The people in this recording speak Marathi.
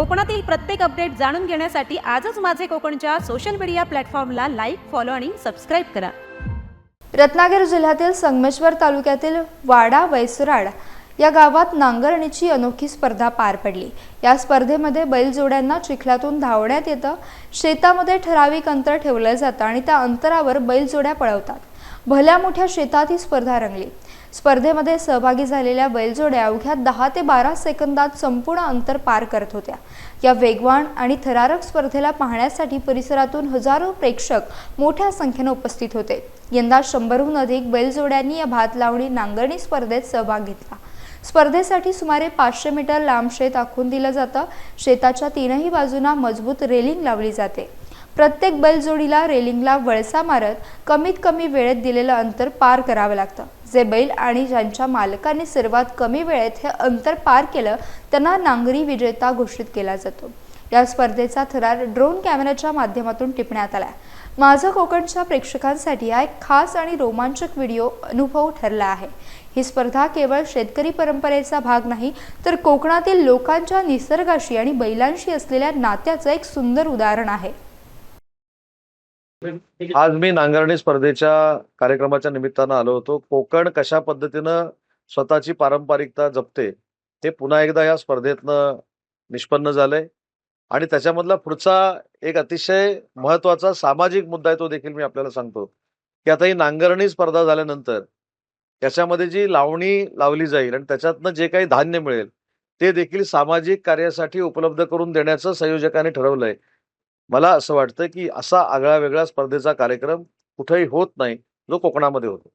कोकणातील प्रत्येक अपडेट जाणून घेण्यासाठी आजच माझे कोकणच्या सोशल मीडिया प्लॅटफॉर्मला लाईक फॉलो आणि सबस्क्राईब करा. रत्नागिरी जिल्ह्यातील संगमेश्वर तालुक्यातील वाडा वैसराड या गावात नांगरणीची अनोखी स्पर्धा पार पडली. या स्पर्धेमध्ये बैलजोड्यांना चिखलातून धावण्यात येतं शेतामध्ये ठराविक अंतर ठेवलं जातं आणि त्या अंतरावर बैलजोड्या पळवतात. भल्या मोठ्या शेतात ही स्पर्धा रंगली. स्पर्धेमध्ये सहभागी झालेल्या बैलजोड्या अवघ्या दहा ते बारा सेकंदात संपूर्ण अंतर पार करत होत्या. या वेगवान आणि थरारक स्पर्धेला पाहण्यासाठी परिसरातून हजारो प्रेक्षक मोठ्या संख्येने उपस्थित होते. यंदा शंभरहून अधिक बैलजोड्यांनी या भात लावणी नांगरणी स्पर्धेत सहभाग घेतला. स्पर्धेसाठी सुमारे पाचशे मीटर लांब शेत आखून दिलं जातं. शेताच्या तीनही बाजूंना मजबूत रेलिंग लावली जाते. प्रत्येक बैलजोडीला रेलिंगला वळसा मारत कमीत कमी वेळेत दिलेलं अंतर पार करावं लागतं. जे बैल आणि ज्यांच्या मालकाने सर्वात कमी वेळेत हे अंतर पार केलं त्यांना नांगरी विजेता घोषित केला जातो. या स्पर्धेचा थरार ड्रोन कॅमेऱ्याच्या माध्यमातून टिपण्यात आला माझं कोकणच्या प्रेक्षकांसाठी हा एक खास आणि रोमांचक व्हिडिओ अनुभव ठरला आहे. ही स्पर्धा केवळ शेतकरी परंपरेचा भाग नाही तर कोकणातील लोकांच्या निसर्गाशी आणि बैलांशी असलेल्या नात्याचं एक सुंदर उदाहरण आहे. आज मी नांगरणी स्पर्धेच्या कार्यक्रमाच्या निमित्तानं आलो होतो. कोकण कशा पद्धतीनं स्वतःची पारंपरिकता जपते हे पुन्हा एकदा या स्पर्धेतनं निष्पन्न झालंय. आणि त्याच्यामधला पुढचा एक अतिशय महत्त्वाचा सामाजिक मुद्दा आहे तो देखील मी आपल्याला सांगतो. की आता ही नांगरणी स्पर्धा झाल्यानंतर त्याच्यामध्ये जी लावणी लावली जाईल आणि त्याच्यातनं जे काही धान्य मिळेल ते देखील सामाजिक कार्यासाठी उपलब्ध करून देण्याचं संयोजकांनी ठरवलंय. मला असं वाटतं की असा आगळा वेगळा स्पर्धेचा कार्यक्रम कुठेही होत नाही जो कोकणामध्ये होतो.